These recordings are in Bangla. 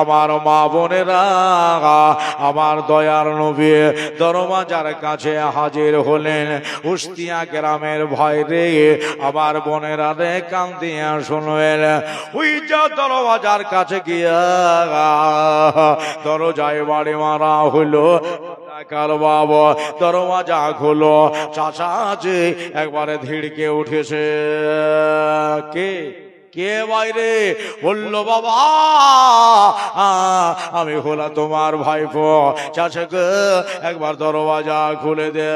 আমার মা বোনেরা, আমার দয়ার নবী দরমাজার কাছে হাজির হলেন। উস্তিয়া গ্রামের ভয়রে আমার বোনেরা রে কান দিয়া শুনবেন ওই যা দরওয়াজার কাছে গিয়া, দরজায় বাড়ি মারা হলো কাল বাবা দরওয়াজা খুলো। চাচা আছে একবারে ধীরকে উঠেছে। কে? কে বাইরে বলল, বাবা আমি হলা তোমার ভাইপো। চাচা গো একবার দরওয়াজা খুলে দে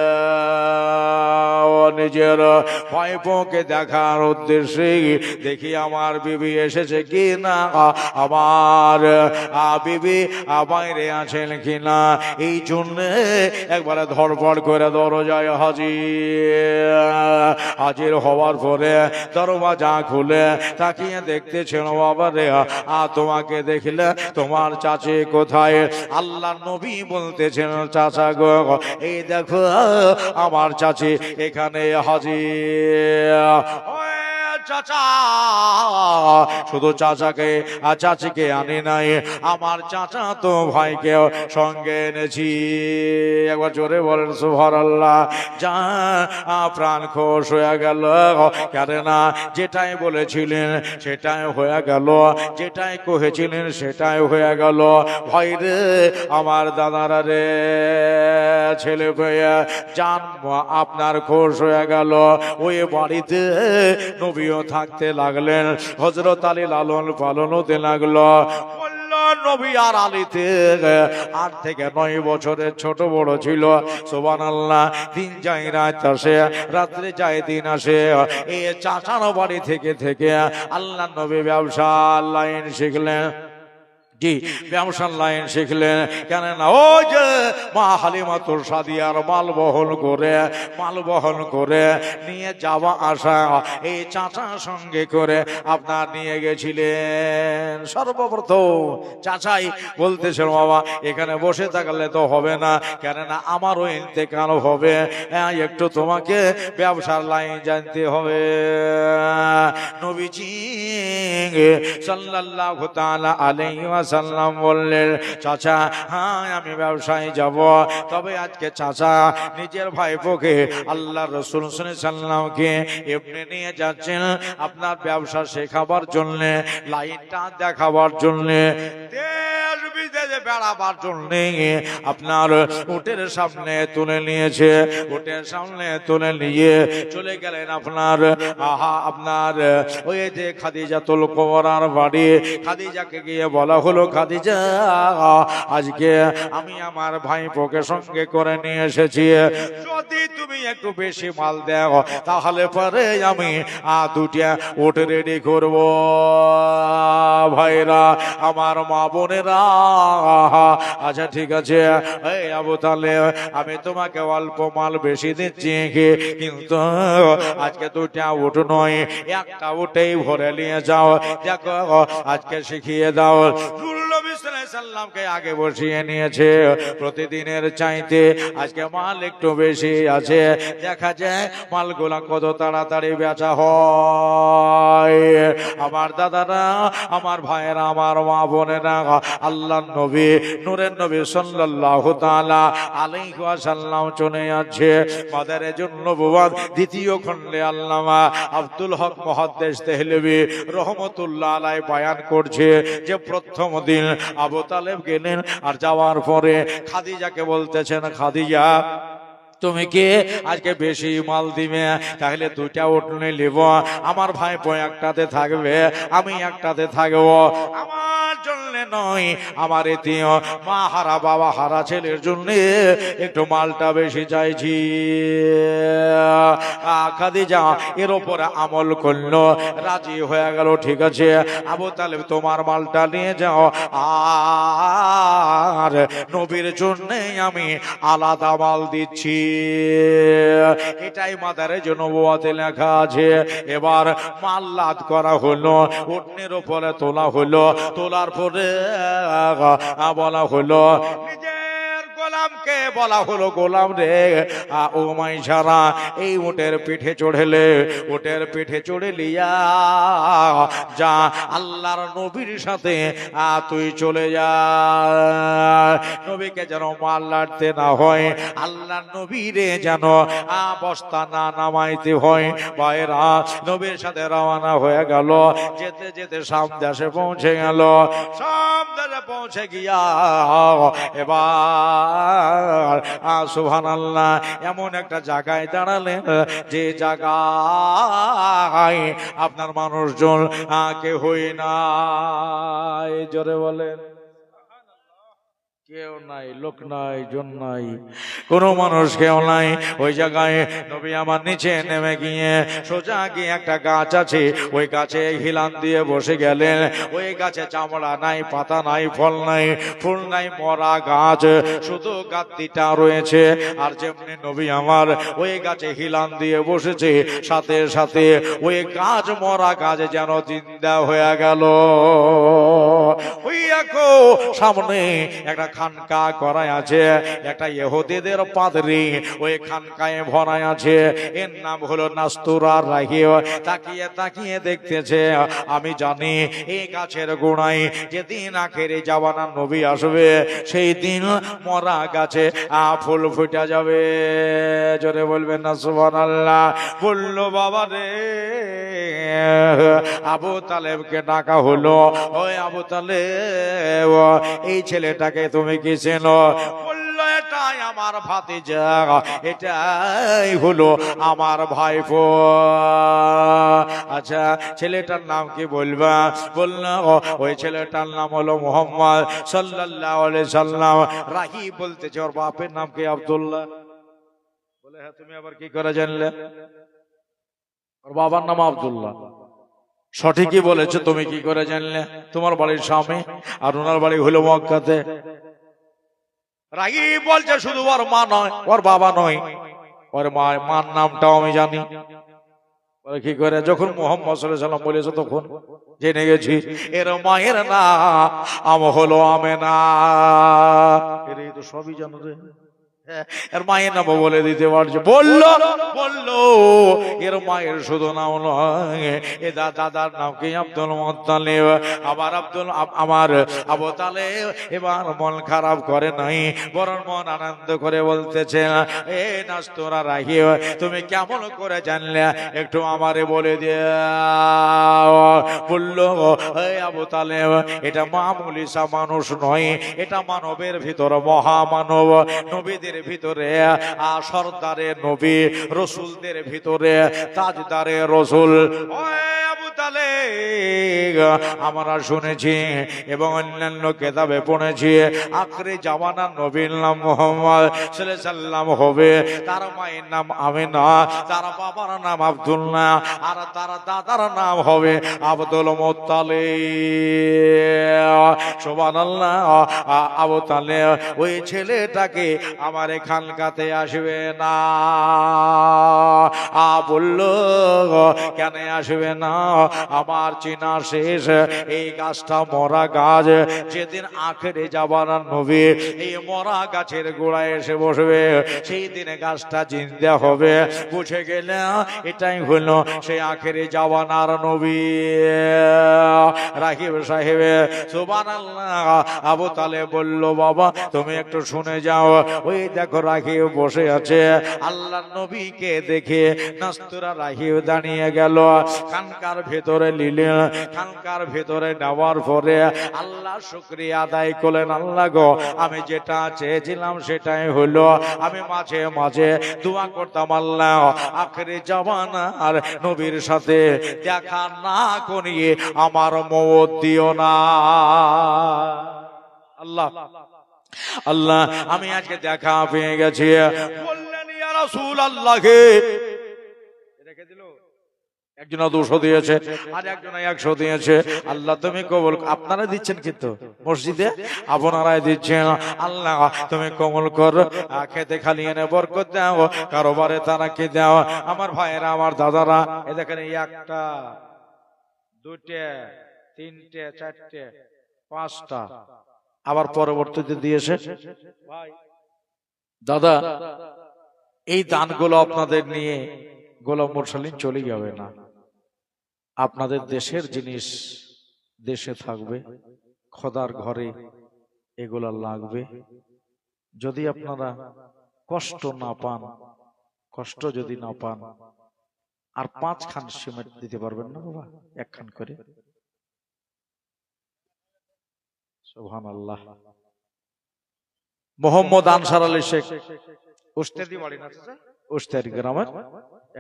নিজের ভাইপোকে দেখার উদ্দেশ্যে। দেখি আমার বিবি এসেছে কি না আমার বিবি বাইরে আছেন কি না এই জন্য একবারে ধরপড় করে দরজায় হাজির। হাজির হওয়ার পরে দরওয়াজা খুলে তাকিয়ে দেখতেছেন বাবা রে। আ, তোমাকে দেখলে তোমার চাচি কোথায়? আল্লাহ নবী বলতেছেন, চাচা গো, এই দেখো, আমার চাচি এখানে হাজির। চাচা। শুধু চাচাকে আর চাচিকে আনি নাই। আমার চাচা তো ভাইকে সঙ্গে এনেছি। একবার জোরে বলেন সুভার আল্লাহ যা, প্রাণ খোশ হয়ে গেল। কেন না যেটাই বলেছিলেন সেটাই হয়ে গেল। যেটাই কহেছিলেন সেটাই হয়ে গেল। ভয় রে, আমার দাদারা রে, ছেলে পেয়ে জান, আপনার খোশ হয়ে গেল। ওই বাড়িতে নবীও থাকতে লাগলেন। হজরত আলী লালন পালন হতে লাগল। নবী আর আট থেকে নয় বছরের ছোট বড় ছিল। আল্লাহ দিন রাত আসে, রাত্রে দিন আসে। বাড়ি থেকে থেকে আল্লাহ নবী ব্যবসা লাইন শিখলেন। জি ব্যবসার লাইন শিখলেন। কেননা ও যে মা হালিমা তোর সাদিয়ার মাল বহন করে মাল বহন করে নিয়ে যাওয়া আসা এই চাচার সঙ্গে করে আপনার নিয়ে গেছিলেন। সর্বপ্রথম চাচাই বলতেছেন বাবা এখানে বসে থাকলে তো হবে না। কেননা আমারও ইন্তেকাল হবে। হ্যাঁ, একটু তোমাকে ব্যবসার লাইন জানতে হবে। নবীজি সাল্লাল্লাহু তাআলা আলাইহি ওয়াসাল্লাম বললেন, চাচা হ্যাঁ আমি ব্যবসায় যাব। তবে আজকে চাচা নিজের ভাইপোকে আল্লাহ রসুল সাল্লামকে এমনি নিয়ে যাচ্ছেন আপনার ব্যবসা শেখাবার জন্য, লাইনটা দেখাবার জন্য বেড়াবার জন্য আপনার উটের সামনে তুলে নিয়েছে, উটের সামনে তুলে নিয়ে চলে গেলেন আপনার, আহা, আপনার ওই যে খাদিজা তুল কোমরার বাড়ি, খাদিজাকে গিয়ে বলা হলো খাদিজা, আজকে আমি আমার ভাই ভাইপোকে সঙ্গে করে নিয়ে এসেছি। যদি তুমি একটু বেশি মাল দেও, তাহলে পরে আমি দুটিয়া উট রেডি করব। ভাইরা, আমার মা বোনেরা আচ্ছা ঠিক আছে। এই আবু তাহলে আমি তোমাকে অল্প মাল বেশি দিচ্ছি। কিন্তু আজকে দুটা উঠ নয়, একটা উঠেই ভরে নিয়ে যাও। দেখো, আজকে শিখিয়ে দাও। সাল্লামকে আগে বসিয়ে নিয়েছে। প্রতিদিনের চাইতে আজকে মাল একটু বেশি আছে। দেখা যায় মালগুলা কত তাড়াতাড়ি বেচা হয়। আমার দাদারা, আমার ভাইয়েরা, আমার মা বোনেরা আল্লাহ নবী, নূরের নবী সাল্লাল্লাহু তাআলা আলাইহি চলে আছে মাদারের জন্য নবুয়াত দ্বিতীয় খণ্ডে আল্লামা আব্দুল হক মুহাদ্দিস দেহলভী রহমতুল্লাহ আলাই বয়ান করছে যে প্রথম দিন আবু তালেব গেলেন আর যাওয়ার পরে খাদিজাকে বলতেছেন, খাদিজা, তুমি কি আজকে বেশি মাল দিবে? তাহলে দুইটা উঠনে নিব। আমার ভাই একটাতে থাকবে, আমি একটাতে থাকব। আমার জন্য নয়। আমার এতিও মা হারা, বাবা হারা ছেলের জন্য। একটু মালটা বেশি চাইছি। খাদিজা, এর উপরে আমল করল। রাজি হয়ে গেল, ঠিক আছে। আবু তালেব, তোমার মালটা নিয়ে যাও। আর নবীর জন্য আমি আলাদা মাল দিচ্ছি। এটাই মাদারে বোয়াতে লেখা আছে। এবার মাল্লাদ করা হলো উটনির উপরে তোলা হলো। তোলার পরে বলা হলো নিজের গলা নামকে বলা হলো গোলাম রে ও মাইশারা এই উটের পিঠে চড়েলে উটের পিঠে চড়ে লিয়া যা আল্লাহর নবীর সাথে আ, তুই চলে যা। নবীকে যেন মাল লাড়তে না হয় আল্লাহর নবীরে যেন আ, বস্তা না নামাইতে হয়। বাইরা নবীর সাথে রওনা হয়ে গেল যেতে যেতে সামদাসে পৌঁছে গেল সামদাসে পৌঁছে গিয়া এবার সুহান আল্লাহ এমন একটা জায়গায় দাঁড়ালেন, যে জায়গায় আপনার মানুষজন আগে কেহই না জোরে বলেন। কেউ নাই, লোক নাই, জন নাই, কোন মানুষ কেউ নাই। ওই জায়গায় নবী আমার নিচে নেমে গিয়ে সোজা গিয়ে একটা গাছ আছে, ওই গাছে হিলান দিয়ে বসে গেলেন। ওই গাছে চামড়া নাই, পাতা নাই, ফল নাই, ফুল নাই, মরা গাছ, শুধু গাদ্দিটা রয়েছে। আর যেমনি নবী আমার ওই গাছে হিলান দিয়ে বসেছে, সাথে সাথে ওই গাছ মরা গাছ যেন জিন্দা হয়ে গেল। সামনে একটা খানকা করাই আছে, একটা ইহুদিদের পাদরি, ওই খানকায় ভরায় আছে। এর নাম হলো নাস্তুরা রাহিও তাকিয়ে তাকিয়ে দেখতেছে, আমি জানি এই গাছের গোড়ায় যেদিন আখেরে জাবানা নবী আসবে, সেই দিন মরা গাছে ফুল ফুটা যাবে। জোরে বলবেন না, সুবহানাল্লাহ। বলল বাবা রে আবু তালেবকে ডাকা হলো। ওই আবু তালেব, এই ছেলেটাকে তুমি কি চেনো? এটাই আমার ভাতিজা, এটাই হলো আমার ভাইপো। আচ্ছা ছেলেটার নাম কি বলবা? বলল, ওই ছেলেটার নাম হলো মোহাম্মদ আলাইহি সাল্লাম। রাহি বলতেছে, ওর বাপের নাম কি আব্দুল্লাহ? বলে হ্যাঁ তুমি আবার কি করে জানলে? ওর বাবার নাম আব্দুল্লাহ। সঠিকই বলেছে তুমি কি করে জানলে? তোমার বাড়ির স্বামী আর ওনার বাড়ি হলো মক্কাতে। রাগি বলছে শুধু ওর মা নয় ওর বাবা নয়। ওর মা মার নামটাও আমি জানি। কি করে? যখন মোহাম্মদ সাল্লাম বলেছে তখন জেনে গেছি এর মায়ের না আম হলো আমেনা। এর তো সবই জানো রে। এর মায়ের নাম বলে দিতে পারছে। বলল বলল এর মায়ের শুধু নাম নয় এ দাদার নাম কি? আব্দুল মোত্তালেব। আবার আব্দুল আমার আবু তালেব এবার মন খারাপ করে নাই বরং মন আনন্দ করে বলতেছে এ নাস্তরা রাখিও তুমি কেমন করে জানলে? একটু আমারে বলে দিয়ে বলল এই আবু তালেব এটা মামুলি সা মানুষ নয় এটা মানবের ভিতর মহামানব। নবীদের ভিতরে সর্দারে নবী রসুলদের ভিতরে তাজদারে রসুল। আমরা শুনেছি এবং অন্যান্য কেতাবে পড়েছি, আখরে জামানা নবীর নাম মোহাম্মদ সাল্লাম হবে। তার মায়ের নাম আমিনা, তার বাবার নাম আব্দুল্লাহ, আর তার দাদার নাম হবে আব্দুল মোত্তালে সোবান আবু তালে ওই ছেলেটাকে আমার খানকাতে আসবে না। বলল কেন আসবে না? আমার চিনা শেষ। এই গাছটা মরা গাছ। যেদিন আখেরে যাবার নবী, এই মরা গাছের গোড়ায় এসে বসবে। সেই দিনে গাছটা জিন্দা হবে। বুঝে গেলে, এটাই হলো সেই আখেরে যাওয়ানার নবী। রাহিব সাহেব সুবান আবু তালে বলল, বাবা, তুমি একটু শুনে যাও। ওই দেখো রাহিব বসে আছে। আল্লাহ নবীকে দেখে নাস্তুরা রাহিব দাঁড়িয়ে গেল। খানকার ভেতরে লিলে খানকার ভেতরে নেওয়ার পরে আল্লাহ শুক্রিয়া আদায় করলেন, আল্লাহ গো, আমি যেটা চেয়েছিলাম সেটাই হলো, আমি মাঝে মাঝে দোয়া করতাম, আল্লাহ, আখরে জমানা আর নবীর সাথে দেখা না করিয়ে আমার মত দিও না। আল্লাহ আল্লাহ, আমি আজকে দেখা পেয়ে গেছি। বললেন, ইয়া রাসূল আল্লাহকে একজন দুশো দিয়েছে, আর একজন একশো দিয়েছে। আল্লাহ তুমি কবল আপনারা দিচ্ছেন কিন্তু। মসজিদে আপনারাই দিচ্ছেন। আল্লাহ তুমি কর। খেতে খালি এনে বরকত দাও, কারোবারে তারা কি দাও। আমার ভাইয়েরা, আমার দাদারা একটা দুটে তিনটে, চারটে, পাঁচটা। আবার পরবর্তীতে দিয়েছে। ভাই, দাদা, এই দানগুলো আপনাদের নিয়ে গোলাম মোরসালিন চলে যাবে না। আপনাদের দেশের জিনিস দেশে থাকবে খদার ঘরে এগুলা লাগবে। যদি আপনারা কষ্ট না পান কষ্ট যদি না পান আর পাঁচ খান সিমেন্ট দিতে পারবেন না বাবা এক খান করে। সোহান আল্লাহ মোহাম্মদ আনসার আলী শেখ উস্তাদি বাড়ি না? উস্তাদি গ্রামের?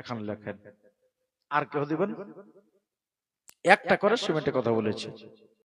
এখানে লেখেন। আর কেউ দিবেন? একটা করে সিমেন্টের কথা বলেছি।